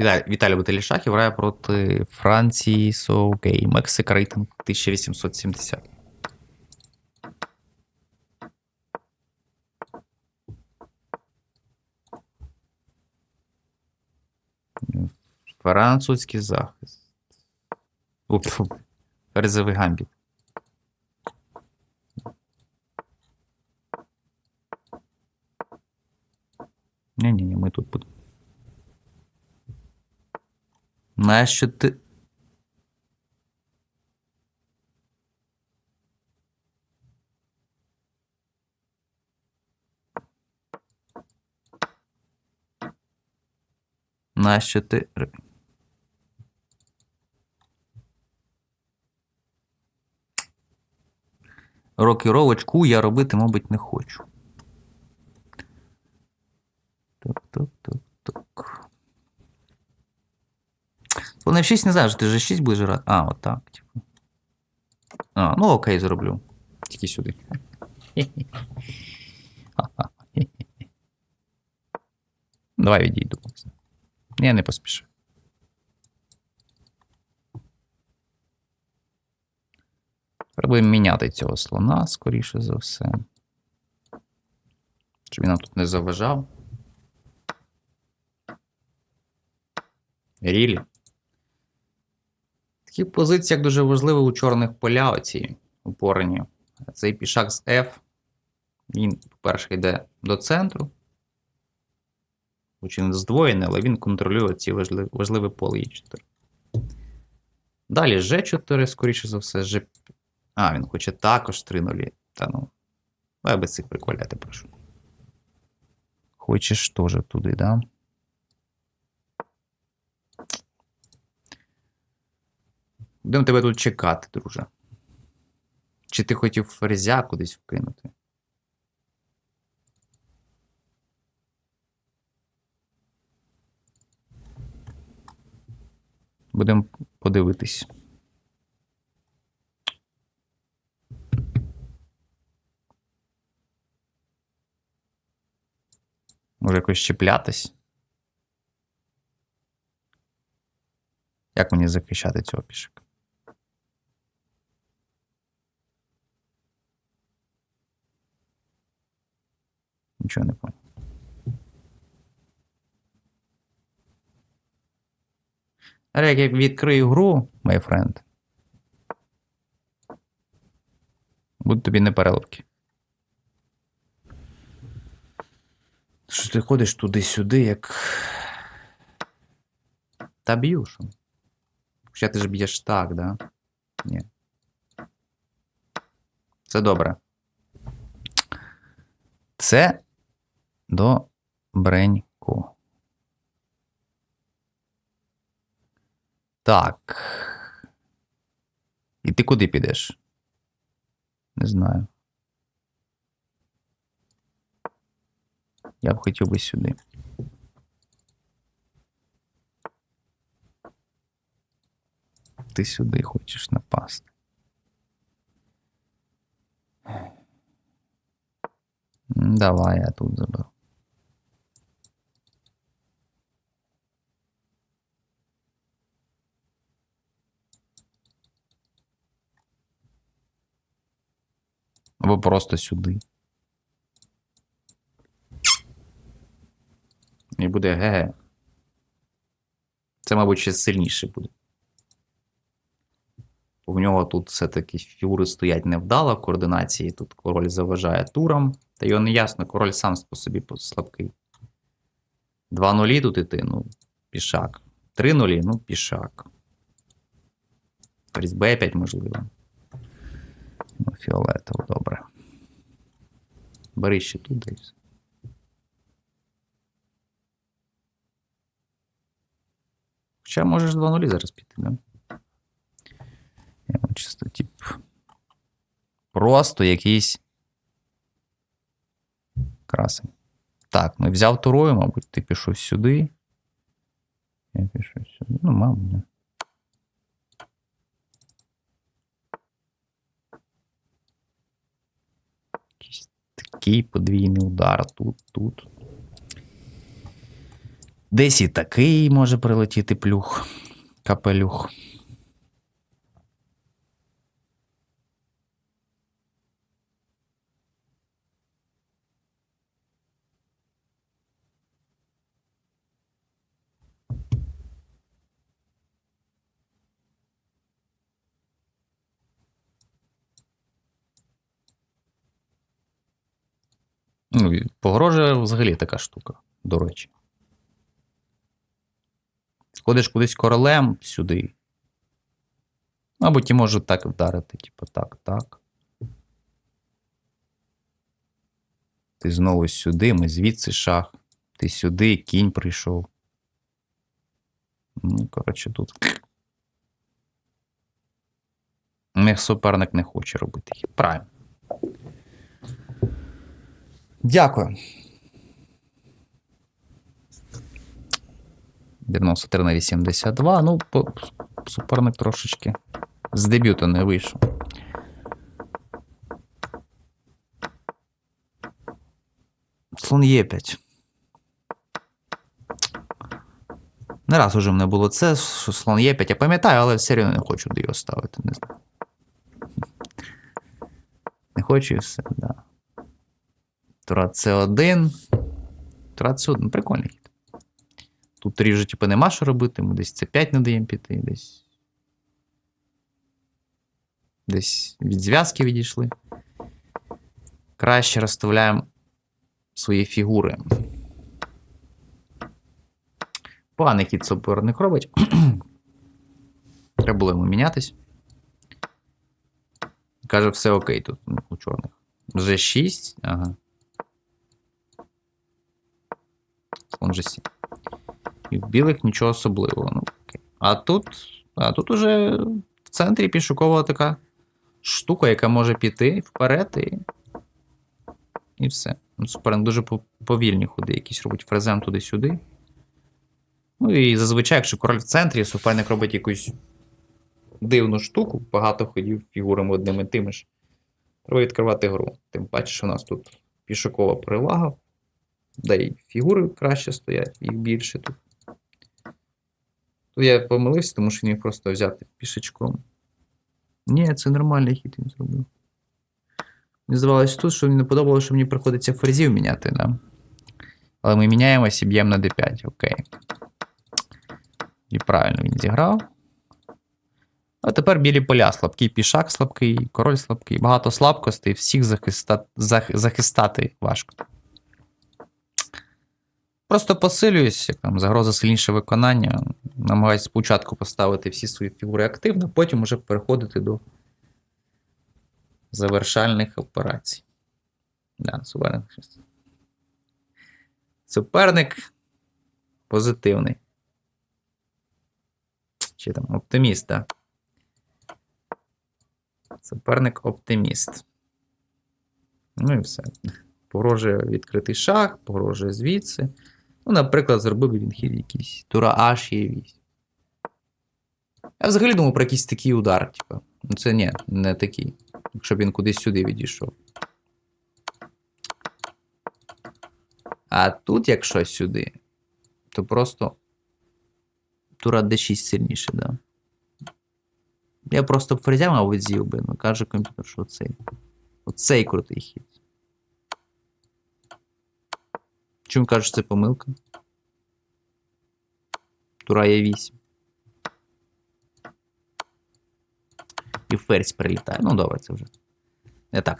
Віталій, Віталій Баталішахів грає проти Франції Соукей. Мексика рейтинг 1870. Французький захист. Уф, гамбіт. Ні-ні-ні, ми тут будемо. Нащо ти. Нащо ти. Рокіровочку я робити, мабуть, не хочу. Так, так, так. Вони в 6 не що ти вже 6 будеш грати. А, от так, типу. А, ну окей, зроблю. Тільки сюди. Давай відійду. Я не поспішу. Треба міняти цього слона, скоріше за все. Щоб він нам тут не заважав. Рілі. Такі позиції, як дуже важливі у чорних поля, оці упорені. Цей пішак з F. Він, по-перше, йде до центру. Хоч він здвоєний, але він контролює ці важливі, важливі поле Е4. Далі G4, скоріше за все, G. А, він хоче також 3 нулі. Та ну. Давай без цих приколяти, прошу. Хочеш теж туди, да? Будемо тебе тут чекати, друже. Чи ти хотів ферзя кудись вкинути? Будемо подивитись. Може якось чіплятись? Як мені захищати цього пішика? Нічого не понял. Але як я відкрию гру, my friend, будуть тобі не переливки. Що ти ходиш туди-сюди, як. Та б'ю, що? Хоча ти ж б'єш так, да? Ні. Це добре. Це добренько. Так. І ти куди підеш? Не знаю. Я б хотів би сюди. Ти сюди хочеш напасти. Давай я тут заберу. Або просто сюди. І буде ге. Це, мабуть, ще сильніше буде. Бо в нього тут все-таки фігури стоять невдало координації. Тут король заважає турам. Та його не ясно, король сам по собі слабкий. Два нулі тут іти, ну, пішак. Три нулі, ну, пішак. Ферзь Б5, можливо. Ну, фіолетово, добре. Бери ще тут десь. Хоча можеш 2 нулі зараз піти, да? Я чисто, тип. Просто якийсь. Красень. Так, ну взяв турою, мабуть, ти пішов сюди. Я пішов сюди. Ну, мабуть, не. Такий подвійний удар тут, тут. Десь і такий може прилетіти плюх, капелюх. Ну, погрожує взагалі така штука, до речі. Сходиш кудись королем сюди. Або ті можуть так вдарити, типу, так, так. Ти знову сюди, ми звідси шах. Ти сюди, кінь прийшов. Ну, коротше, тут. Них суперник не хоче робити. Правильно. Дякую. 93 на 82. Ну, суперник трошечки з дебюту не вийшов. Слон Є5. Не раз уже мене було це, що слон Є5. Я пам'ятаю, але все одно не хочу до його ставити. Не знаю. Не хочу і все, да. Тура С1. Тура С1. Прикольний хід. Тут ріже, типу, нема що робити. Ми десь С5 не даємо піти, десь. Десь від зв'язки відійшли. Краще розставляємо свої фігури. Поганий хід суперник робить. Треба було йому мінятись. Каже, все окей тут ну, у чорних. G6. Ага. Слон G7. І в білих нічого особливого. Ну. А тут. А тут уже в центрі пішукова така штука, яка може піти вперед і. І все. Ну, Суперник дуже повільні ходи, якісь робить фрезем туди-сюди. Ну і зазвичай, якщо король в центрі, суперник робить якусь дивну штуку, багато ходів фігурами одними тими ж. Треба відкривати гру. Тим паче, що у нас тут пішокова перевага, де і фігури краще стоять, їх більше тут. Тут я помилився, тому що він міг просто взяти пішечком. Ні, це нормальний хід він зробив. Мені здавалося тут, що мені не подобалося, що мені приходиться ферзів міняти, да? Але ми міняємося і б'ємо на d5, окей. І правильно він зіграв. А тепер білі поля слабкий пішак слабкий, король слабкий, багато слабкостей, всіх захиста... зах... захистати важко. Просто посилююсь, як там загроза сильніше виконання. Намагаюсь спочатку поставити всі свої фігури активно, потім уже переходити до завершальних операцій. Да, суперник. Суперник позитивний. Чи там оптиміст, так? Суперник оптиміст. Ну і все. Погрожує відкритий шах, погрожує звідси. Ну, наприклад, зробив він хід якийсь. Тура H є 8. Я взагалі думав про якийсь такий удар, типу. Ну це ні, не такий. Якщо він кудись сюди відійшов. А тут, якщо сюди, то просто тура D6 сильніше, да. Я просто б фрезя, мабуть, з'їв би, ну каже комп'ютер, що цей. Оцей крутий хід. Чому кажеш, це помилка? Тура є 8. І ферзь прилітає. Ну, добре, це вже. Не так